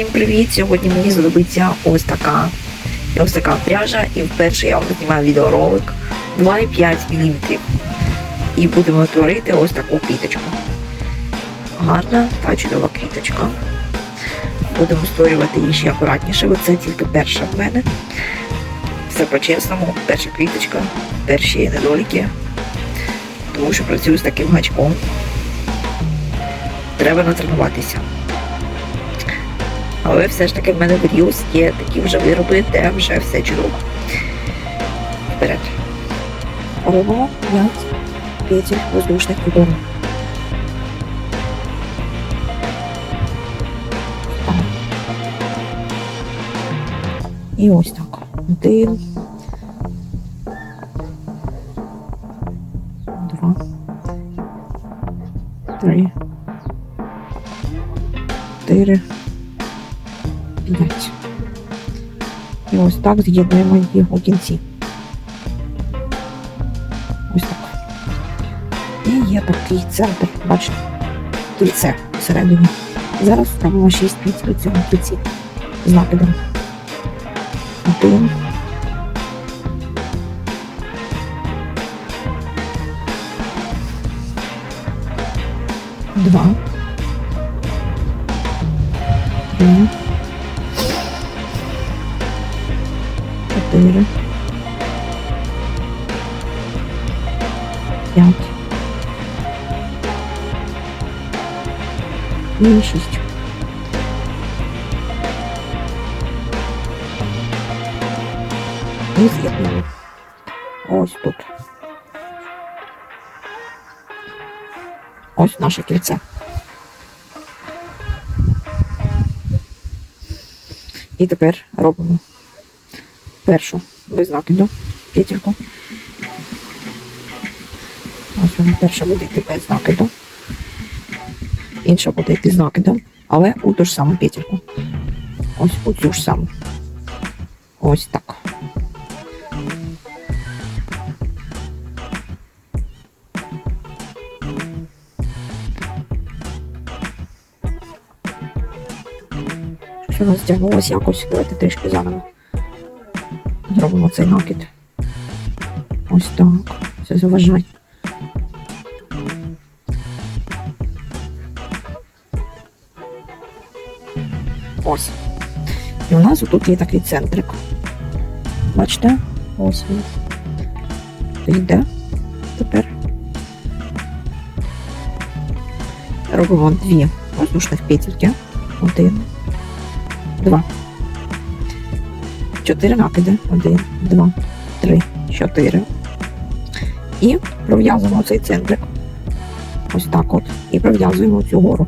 Всім привіт! Сьогодні мені знадобиться ось така ось така пряжа. І вперше я вам знімаю відеоролик 2,5 мм. І будемо творити ось таку квіточку. Гарна та чудова квіточка. Будемо створювати її ще акуратніше, бо це тільки перша в мене. Все по-чесному, перша квіточка, перші недоліки. Тому що працюю з таким гачком. Треба натренуватися. Але все ж таки в мене в Ріус є такі вже вироби, де вже все чудово. Вперед. Робимо 5 петель воздушних фігурів. І ось так. Один. Два. Три. Чотири. П'ять. І ось так з'єднуємо їх у кінці. Ось так. І є такий центр, бачите, кільце всередині. Зараз робимо 6 піць у цьому кільці з накидом. Один. Два. Три. 5, 6. Роз'єднуємо. Ось тут. Ось наше кільце. І тепер робимо першу без накиду п'ятірку. Ось перша буде йти без накиду. Інша буде йти з накидом, але у ту ж саму петельку. Ось у цю ж саму. Ось так. Щось воно стягнулося якось. Давайте трішки заново. Зробимо цей накид. Ось так. Це заважає. Ось. І у нас тут є такий центрик. Бачите? Ось він. Йде тепер. Робимо дві воздушних петельки. Один, два. Чотири накиди. Один, два, три, чотири. І пров'язуємо цей центрик. Ось так от. І пров'язуємо цю гору.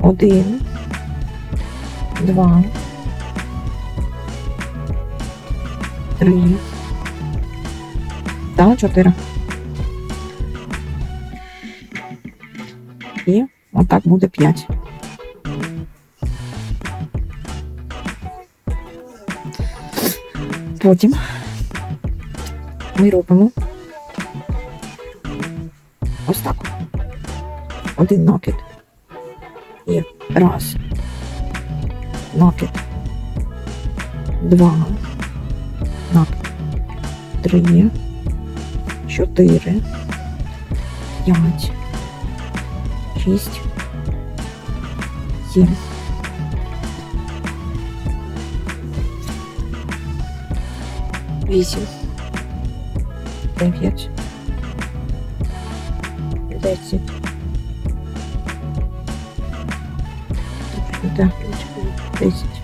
Один, два, три та чотири. І отак буде п'ять. Потім ми робимо ось так. Один накид. І раз. Накид. Два. Накид. Три. Чотири. П'ять. Шість. Сім. Вісім. Дев'ять. Десять. Так, десять.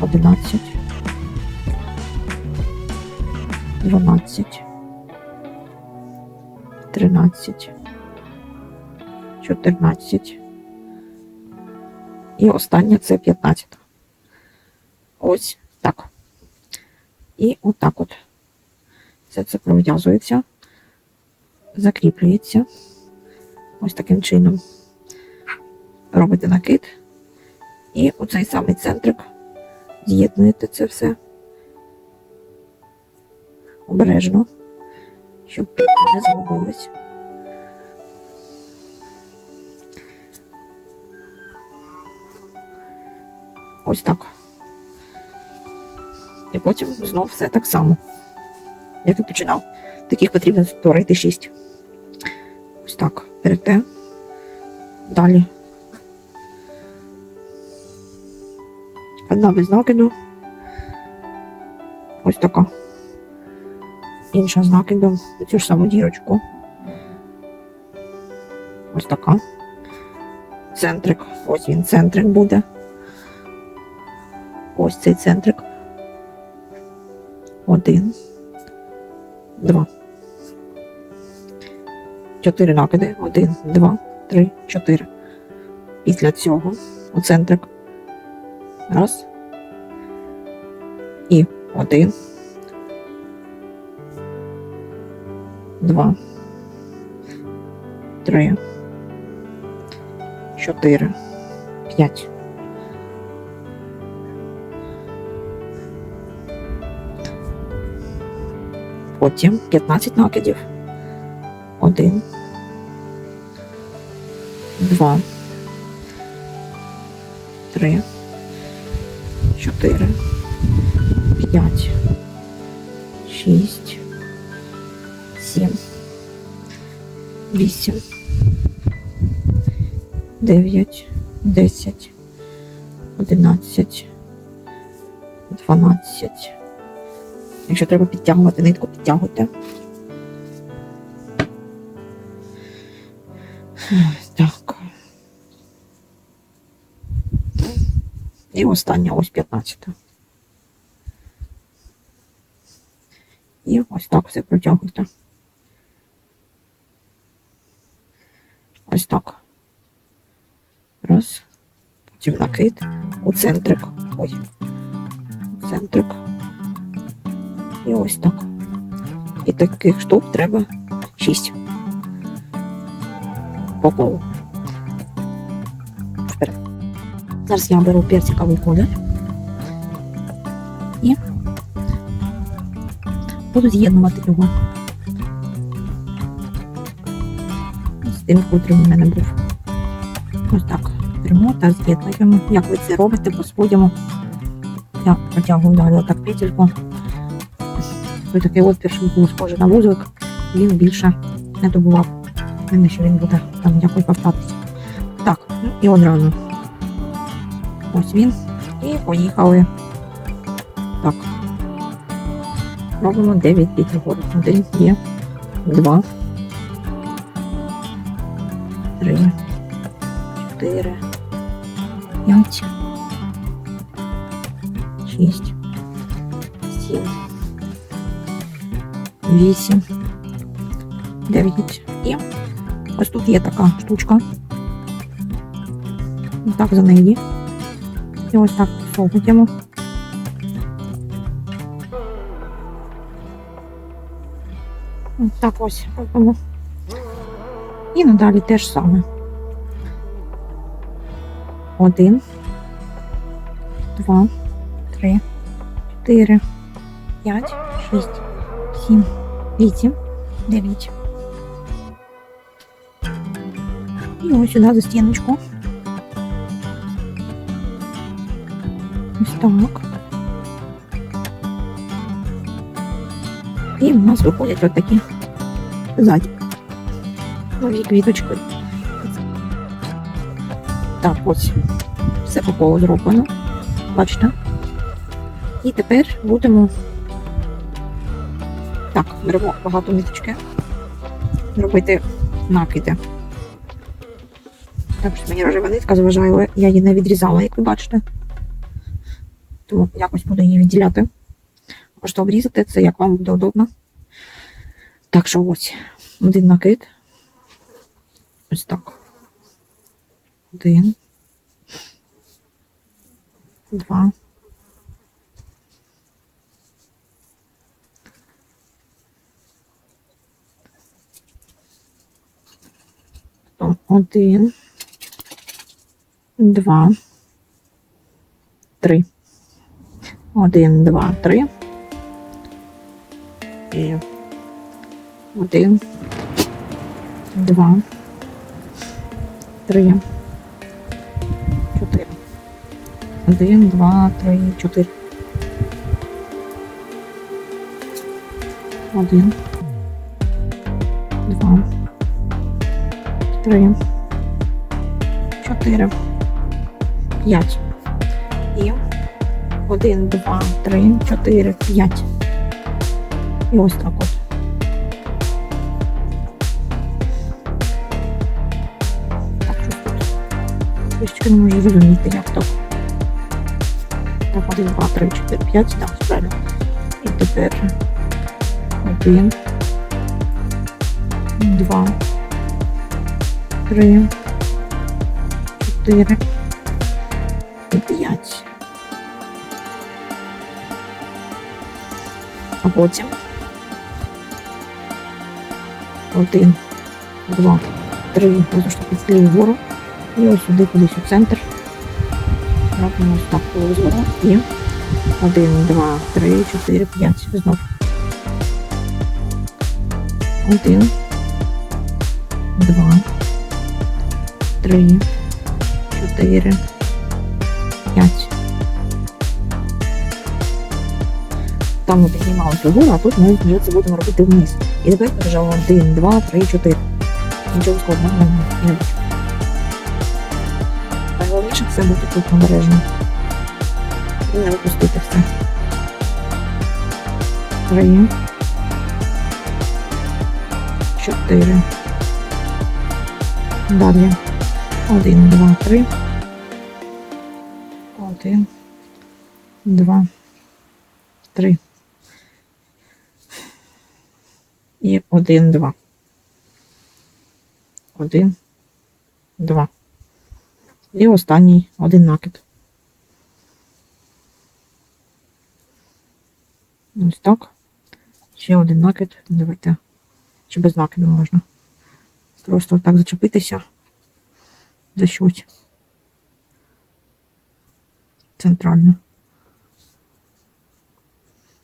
Одинадцять. Дванадцять. Тринадцять. Чотирнадцять. І останнє це п'ятнадцять. Ось так. І отак от. Все це пров'язується, закріплюється. Ось таким чином. Робите накид. І оцей самий центрик з'єднуєте це все обережно, щоб не загубилось. Ось так. І потім знов все так само. Як і починав. Таких потрібно створити 6. Ось так. Берете. Далі. Одна без накиду. Ось така. Інша з накидом. Цю ж саму дірочку. Ось така. Центрик. Ось він центрик буде. Ось цей центрик. Один. Два. Чотири накиди. Один, два, три, чотири. Після цього у центрик. Раз. І один. Два. Три. Чотири. П'ять. Потім 15 накидів. Один. Два. Три. Чотири. П'ять. Шість. Сім. Вісім. Дев'ять. Десять. Одинадцять. Дванадцять. Якщо треба підтягувати нитку, підтягуйте. Так. І остання ось 15. І ось так все протягуйте. Ось так. Раз. Потім накид. У центрик. Ой. У центрик. І ось так. І таких штук треба 6. По колу. Зараз я беру персиковий колір. І буду з'єднувати його. З тим, котрий у мене був. Ось так. Беремо та з'єднуємо. Як ви це робите, по-своєму. Я протягую далі отак петельку. Ось такий отвір, щоб був схожий на вузлик, він більше не добував. Мене що він буде там якось повтатися. Так, ну і одразу. Ось він. І поїхали. Так. Робимо 9 петель вгору. Один є. Два. Три. Чотири. П'ять. Шість. Сім. Вісім. Дев'ять. І ось тут є така штучка. Так за неї. І ось так совуємо. Ось так ось робимо. І надалі те ж саме. Один, два, три, чотири, п'ять, шість, сім, вісім, дев'ять. І ось сюди за стіночку. Ось так. І в нас виходять от такі ззаді. Нові квіточки. Так, ось. Все по колу зроблено. Бачите? І тепер будемо. Так, беремо багато ниточки. Робити накиди. Також мені рожева нитка заважає, я її не відрізала, як ви бачите. Тому якось буду її відділяти. Можете обрізати це, як вам буде удобно. Так що ось один накид. Ось так. Один. Два. Потім Один. Два. Три. Один, два, три. І один, два, три, чотири. Один, два, три, чотири. Один. Два. Три. Чотири. П'ять. 1, 2, 3, 4, 5. І ось так от. Так, що тут? Трішечки не можу зрозуміти, як так. Так, 1, 2, 3, 4, 5, так, правильно. І тепер 1, 2, 3, 4, А потім один, два, три, що підстрілюю вгору. І ось сюди кудись у центр. Робимо ось так повезло. І один, два, три, чотири, п'ять. Знов. Один, два, три, чотири, Там ми піднімалися вгору, а тут ми вже це будемо робити вниз. І тепер побіжало один, два, три, чотири. Нічого складного. Не бачу. Найголовніше це бути тут обережно. І не випустити все. Три. Чотири. Далі. Один, два, три. Один. Два. Три. І один, два. Один. Два. І останній один накид. Ось так. Ще один накид. Давайте. Чи без накиду можна. Просто так зачепитися. За щось. Центрально.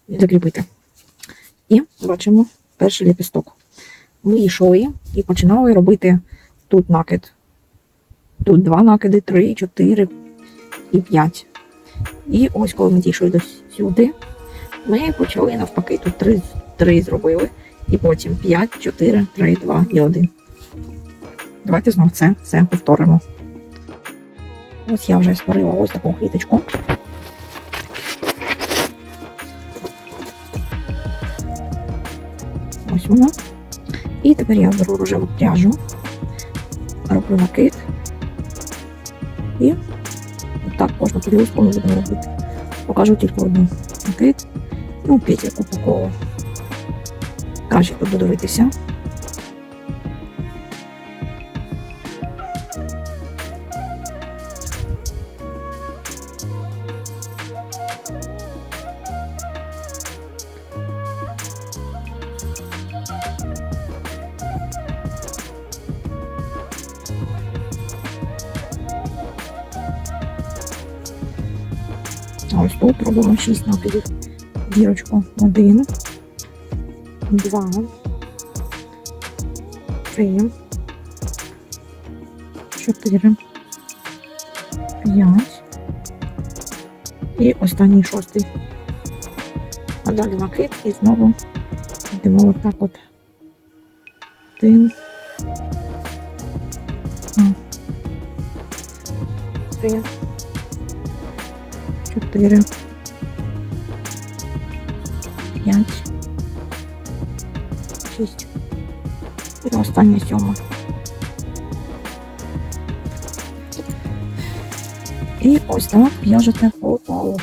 І закріпити. І бачимо перший ліпісток. Ми йшли і починали робити тут накид. Тут два накиди, три, чотири і п'ять. І ось коли ми дійшли до сюди, ми почали навпаки. Тут три, три зробили. І потім 5, 4, 3, 2 і 1. Давайте знову це все повторимо. Ось я вже створила ось таку квіточку. Ось. І тепер я беру рожеву пряжу, роблю накид. І так можна подивитися, ми будемо робити. Покажу тільки одну накид. Ну, петельку по колу. Краще подивитися. Ось тут робимо 6 накидів. Дірочку. Один, два, три, чотири, п'ять. І останній шостий. А далі накид і знову йдемо отак от. Один. два, Три. Чотири. П'ять. Шість. І останнє сьоме. І ось так в'яжете по колу.